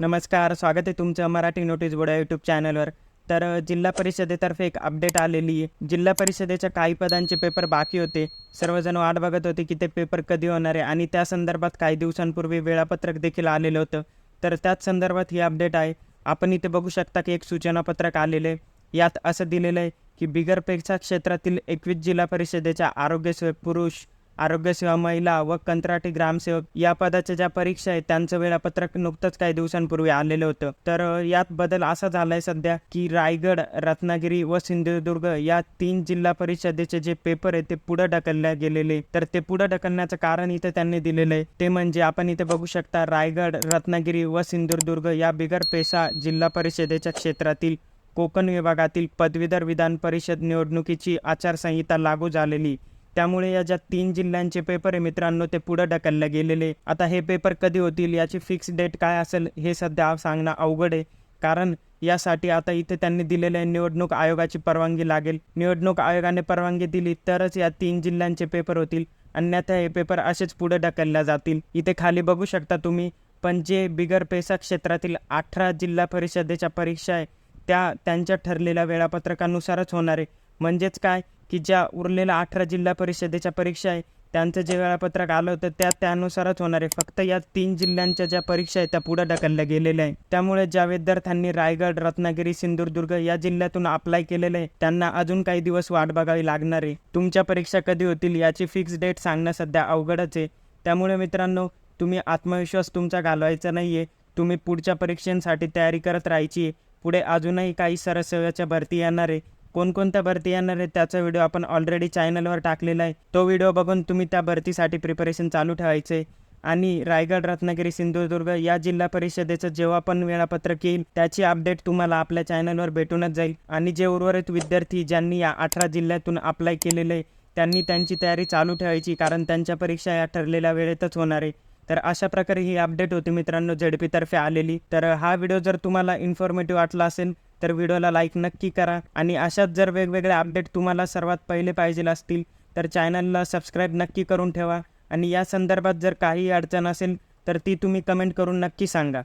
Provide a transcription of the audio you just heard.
नमस्कार स्वागत आहे तुमचं मराठी नोटीस बोर्ड यूट्यूब चॅनलवर. तर जिल्हा परिषदेतर्फे एक अपडेट आलेली आहे. जिल्हा परिषदेच्या काही पदांचे पेपर बाकी होते. सर्वजण वाट बघत होते की ते पेपर कधी होणार आहे आणि त्या संदर्भात काही दिवसांपूर्वी वेळापत्रक देखील आलेलं होतं. तर त्याच संदर्भात ही अपडेट आहे. आपण इथे बघू शकता की एक सूचनापत्रक आलेलं आहे. यात असं दिलेलं आहे की बिगरपेक्षा क्षेत्रातील एकवीस जिल्हा परिषदेच्या आरोग्य पुरुष आरोग्यसेवा महिला व कंत्राटी ग्रामसेवक या पदाच्या ज्या परीक्षा आहेत त्यांचं वेळापत्रक नुकतंच काही दिवसांपूर्वी आलेलं होतं. तर यात बदल असा झालाय सध्या की रायगड रत्नागिरी व सिंधुदुर्ग या तीन जिल्हा परिषदेचे जे पेपर आहे ते पुढे ढकलल्या गेलेले तर ते पुढे ढकलण्याचं कारण इथे त्यांनी दिलेलं आहे. ते म्हणजे आपण इथे बघू शकता रायगड रत्नागिरी व सिंधुदुर्ग या बिगर पेसा जिल्हा परिषदेच्या क्षेत्रातील कोकण विभागातील पदवीधर विधान परिषद निवडणुकीची आचारसंहिता लागू झालेली त्यामुळे या ज्या तीन जिल्ह्यांचे पेपर आहे मित्रांनो ते पुढे ढकलले गेलेले आता हे पेपर कधी होतील याची फिक्स डेट काय असेल हे सध्या सांगणं अवघड आहे. कारण यासाठी आता इथे त्यांनी दिलेल्या निवडणूक आयोगाची परवानगी लागेल. निवडणूक आयोगाने परवानगी दिली तरच या तीन जिल्ह्यांचे पेपर होतील. अन्यथा हे पेपर असेच पुढे ढकलल्या जातील. इथे खाली बघू शकता तुम्ही पण जे बिगर पेसा क्षेत्रातील अठरा जिल्हा परिषदेच्या परीक्षा आहे त्या त्यांच्या ठरलेल्या वेळापत्रकानुसारच होणार आहे. म्हणजेच काय? की ज्या उरलेल्या अठरा जिल्हा परिषदेच्या परीक्षा आहे त्यांचं जे वेळापत्रक आलं होतं त्या त्यानुसारच होणार आहे. फक्त या तीन जिल्ह्यांच्या ज्या परीक्षा आहेत त्या पुढे ढकलल्या गेलेल्या आहे त्यामुळे ज्या विद्यार्थ्यांनी रायगड रत्नागिरी सिंधुदुर्ग या जिल्ह्यातून अप्लाय केलेलं आहे त्यांना अजून काही दिवस वाट बघावी लागणार आहे. तुमच्या परीक्षा कधी होतील याची फिक्स डेट सांगणं सध्या अवघडच आहे. त्यामुळे मित्रांनो तुम्ही आत्मविश्वास तुमचा घालवायचा नाही आहे तुम्ही पुढच्या परीक्षांसाठी तयारी करत राहायची आहे. पुढे अजूनही काही सरसेवेच्या भरती येणार आहे. कोणकोणत्या भरती येणार आहेत त्याचा व्हिडिओ आपण ऑलरेडी चॅनलवर टाकलेला आहे. तो व्हिडिओ बघून तुम्ही त्या भरतीसाठी प्रिपरेशन चालू ठेवायचे. आणि रायगड रत्नागिरी सिंधुदुर्ग या जिल्हा परिषदेचं जेव्हा पण वेळापत्रक येईल त्याची अपडेट तुम्हाला आपल्या चॅनलवर भेटूनच जाईल. आणि जे उर्वरित विद्यार्थी ज्यांनी या अठरा जिल्ह्यातून अप्लाय केलेले आहे त्यांनी त्यांची तयारी चालू ठेवायची कारण त्यांच्या परीक्षा या ठरलेल्या वेळेतच होणार आहे. तर अशा प्रकारे ही अपडेट होती मित्रांनो झेडपीतर्फे आलेली. तर हा व्हिडिओ जर तुम्हाला इन्फॉर्मेटिव्ह वाटला असेल तर व्हिडिओला लाईक नक्की करा. आणि अशाच जर वेगवेगळे अपडेट तुम्हाला सर्वात पहिले पाहिजे असतील तर चॅनलला सबस्क्राईब नक्की करून ठेवा. आणि या संदर्भात जर काही अडचण असेल तर ती तुम्ही कमेंट करून नक्की सांगा.